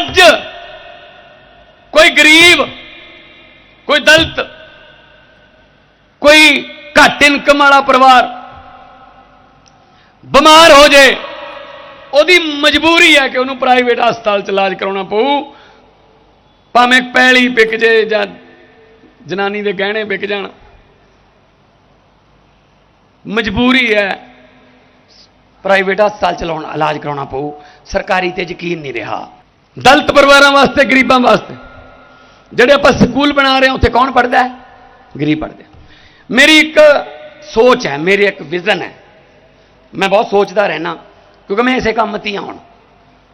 ਅੱਜ ਕੋਈ ਗਰੀਬ, ਕੋਈ ਦਲਿਤ, ਕੋਈ ਘੱਟ ਇਨਕਮ ਵਾਲਾ ਪਰਿਵਾਰ ਬਿਮਾਰ ਹੋ ਜੇ, ਉਹਦੀ ਮਜਬੂਰੀ ਹੈ ਕਿ ਉਹਨੂੰ ਪ੍ਰਾਈਵੇਟ ਹਸਪਤਾਲ ਚ ਇਲਾਜ ਕਰਾਉਣਾ ਪਊ। ਭਾਵੇਂ ਪੈਲੀ ਵਿਕ ਜੇ ਜਾਂ ਜਨਾਨੀ ਦੇ ਗਹਿਣੇ ਵਿਕ ਜਾਣ। ਮਜਬੂਰੀ ਹੈ ਪ੍ਰਾਈਵੇਟ ਹਸਪਤਾਲ ਚਲਾਉਣ ਇਲਾਜ ਕਰਾਉਣਾ ਪਊ। ਸਰਕਾਰੀ ਤੇ ਯਕੀਨ ਨਹੀਂ ਰਿਹਾ। ਦਲਿਤ ਪਰਿਵਾਰਾਂ ਵਾਸਤੇ, ਗਰੀਬਾਂ ਵਾਸਤੇ। ਜਿਹੜੇ ਆਪਾਂ ਸਕੂਲ ਬਣਾ ਰਹੇ ਹਾਂ, ਉੱਥੇ ਕੌਣ ਪੜਦਾ ਹੈ? ਗਰੀਬ ਪੜਦੇ ਮੇਰੀ ਇੱਕ ਸੋਚ ਹੈ, ਮੇਰੀ ਇੱਕ ਵਿਜ਼ਨ ਹੈ। ਮੈਂ ਬਹੁਤ ਸੋਚਦਾ ਰਹਿਣਾ ਕਿਉਂਕਿ ਮੈਂ ਇਸੇ ਕੰਮ ਤੇ ਹੀ ਹਾਂ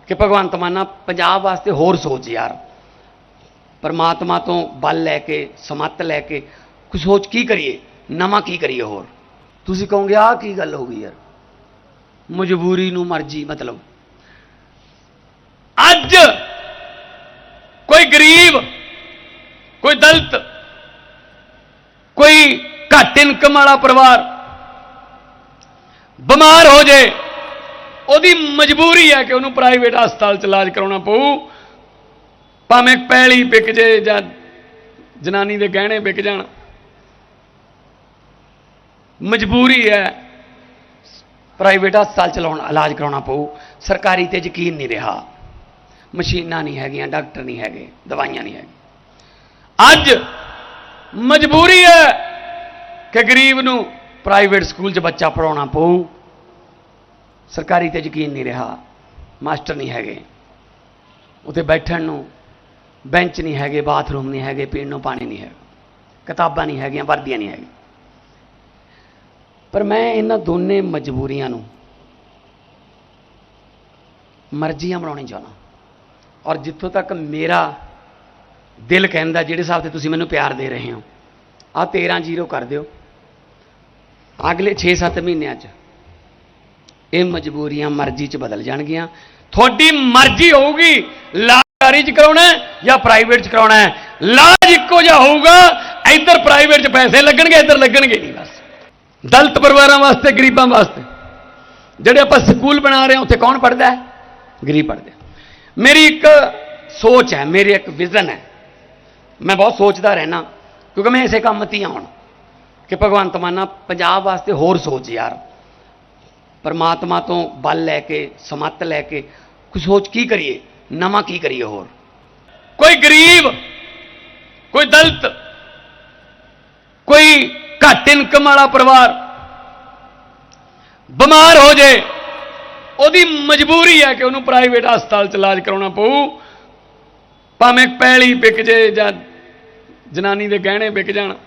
ਕਿ ਭਗਵੰਤ ਮਾਨਾ ਪੰਜਾਬ ਵਾਸਤੇ ਹੋਰ ਸੋਚ ਯਾਰ। ਪਰਮਾਤਮਾ ਤੋਂ ਬਲ ਲੈ ਕੇ, ਸਮੱਤ ਲੈ ਕੇ ਕੁਝ ਸੋਚ ਕੀ ਕਰੀਏ, ਨਵਾਂ ਕੀ ਕਰੀਏ ਹੋਰ? ਤੁਸੀਂ ਕਹੋਗੇ, ਆਹ ਕੀ ਗੱਲ ਹੋ ਗਈ ਯਾਰ? ਮਜਬੂਰੀ ਨੂੰ ਮਰਜ਼ੀ, ਮਤਲਬ। ਅੱਜ ਕੋਈ ਗਰੀਬ, ਕੋਈ ਦਲਿਤ, ਕੋਈ ਘੱਟ ਇਨਕਮ ਵਾਲਾ ਪਰਿਵਾਰ ਬਿਮਾਰ ਹੋ ਜੇ, ਉਹਦੀ ਮਜਬੂਰੀ ਹੈ ਕਿ ਉਹਨੂੰ ਪ੍ਰਾਈਵੇਟ ਹਸਪਤਾਲ ਚ ਇਲਾਜ ਕਰਾਉਣਾ ਪਊ। ਭਾਵੇਂ ਪੈਲੀ ਵਿਕ ਜੇ ਜਾਂ ਜਨਾਨੀ ਦੇ ਗਹਿਣੇ ਵਿਕ ਜਾਣ। ਮਜਬੂਰੀ ਹੈ ਪ੍ਰਾਈਵੇਟ ਹਸਪਤਾਲ ਚਲਾਉਣ ਇਲਾਜ ਕਰਾਉਣਾ ਪਊ। ਸਰਕਾਰੀ ਤੇ ਯਕੀਨ ਨਹੀਂ ਰਿਹਾ। ਮਸ਼ੀਨਾਂ ਨਹੀਂ ਹੈਗੀਆਂ, ਡਾਕਟਰ ਨਹੀਂ ਹੈਗੇ, ਦਵਾਈਆਂ ਨਹੀਂ ਹੈਗੀਆਂ। ਅੱਜ ਮਜਬੂਰੀ ਹੈ ਕਿ ਗਰੀਬ ਨੂੰ ਪ੍ਰਾਈਵੇਟ ਸਕੂਲ 'ਚ ਬੱਚਾ ਪੜਾਉਣਾ ਪਊ। ਸਰਕਾਰੀ ਤੇ ਯਕੀਨ ਨਹੀਂ ਰਿਹਾ, ਮਾਸਟਰ ਨਹੀਂ ਹੈਗੇ। ਉਤੇ ਬੈਠਣ ਨੂੰ ਬੈਂਚ ਨਹੀਂ ਹੈਗੇ, ਬਾਥਰੂਮ ਨਹੀਂ ਹੈਗੇ, ਪੀਣ ਨੂੰ ਪਾਣੀ ਨਹੀਂ ਹੈਗਾ। ਕਿਤਾਬਾਂ ਨਹੀਂ ਹੈਗੀਆਂ, ਵਰਦੀਆਂ ਨਹੀਂ ਹੈਗੀਆਂ। ਪਰ ਮੈਂ ਇਹਨਾਂ ਦੋਨੇ ਮਜਬੂਰੀਆਂ ਨੂੰ ਮਰਜ਼ੀਆਂ ਬਣਾਉਣੀ ਚਾਹੁੰਦਾ। ਔਰ ਜਿੱਥੋਂ ਤੱਕ ਮੇਰਾ ਦਿਲ ਕਹਿੰਦਾ ਜਿਹੜੇ ਹਿਸਾਬ ਤੇ ਤੁਸੀਂ ਮੈਨੂੰ ਪਿਆਰ ਦੇ ਰਹੇ ਹੋ ਆ 13 ਜ਼ੀਰੋ ਕਰ ਦਿਓ। ਅਗਲੇ 6-7 ਮਹੀਨਿਆਂ 'ਚ ਇਹ ਮਜਬੂਰੀਆਂ ਮਰਜ਼ੀ 'ਚ ਬਦਲ ਜਾਣਗੀਆਂ। ਤੁਹਾਡੀ ਮਰਜ਼ੀ ਹੋਊਗੀ, ਲਾਰੀ 'ਚ ਕਰਾਉਣਾ ਜਾਂ ਪ੍ਰਾਈਵੇਟ 'ਚ ਕਰਾਉਣਾ ਲਾਜ ਇੱਕੋ ਜਿਹਾ ਹੋਊਗਾ, ਇੱਧਰ ਪ੍ਰਾਈਵੇਟ 'ਚ ਪੈਸੇ ਲੱਗਣਗੇ, ਇੱਧਰ ਲੱਗਣਗੇ ਨਹੀਂ ਬਸ। ਦਲਤ ਪਰਿਵਾਰਾਂ ਵਾਸਤੇ, ਗਰੀਬਾਂ ਵਾਸਤੇ। ਜਿਹੜੇ ਆਪਾਂ ਸਕੂਲ ਬਣਾ ਰਹੇ ਹਾਂ, ਉੱਥੇ ਕੌਣ ਪੜਦਾ ਹੈ? ਗਰੀਬ ਪੜਦੇ ਮੇਰੀ ਇੱਕ ਸੋਚ ਹੈ, ਮੇਰੀ ਇੱਕ ਵਿਜ਼ਨ ਹੈ। ਮੈਂ ਬਹੁਤ ਸੋਚਦਾ ਰਹਿਣਾ ਕਿਉਂਕਿ ਮੈਂ ਇਸੇ ਕੰਮ ਤੇ ਹੀ ਹਾਂ ਕਿ ਭਗਵੰਤ ਮਾਨਾ ਪੰਜਾਬ ਵਾਸਤੇ ਹੋਰ ਸੋਚ ਯਾਰ। ਪਰਮਾਤਮਾ ਤੋਂ ਬਲ ਲੈ ਕੇ, ਸਮੱਤ ਲੈ ਕੇ ਕੁਝ ਸੋਚ ਕੀ ਕਰੀਏ, ਨਵਾਂ ਕੀ ਕਰੀਏ ਹੋਰ? ਕੋਈ ਗਰੀਬ, ਕੋਈ ਦਲਤ, ਕੋਈ ਘੱਟ ਇਨਕਮ ਵਾਲਾ ਪਰਿਵਾਰ ਬਿਮਾਰ ਹੋ ਜੇ ਉਹਦੀ ਮਜਬੂਰੀ ਹੈ ਕਿ ਉਹਨੂੰ ਪ੍ਰਾਈਵੇਟ ਹਸਪਤਾਲ ਚ ਇਲਾਜ ਕਰਾਉਣਾ ਪਊ। ਭਾਵੇਂ ਪੈਲੀ ਵਿਕ ਜੇ ਜਾਂ ਜਨਾਨੀ ਦੇ ਗਹਿਣੇ ਵਿਕ ਜਾਣ।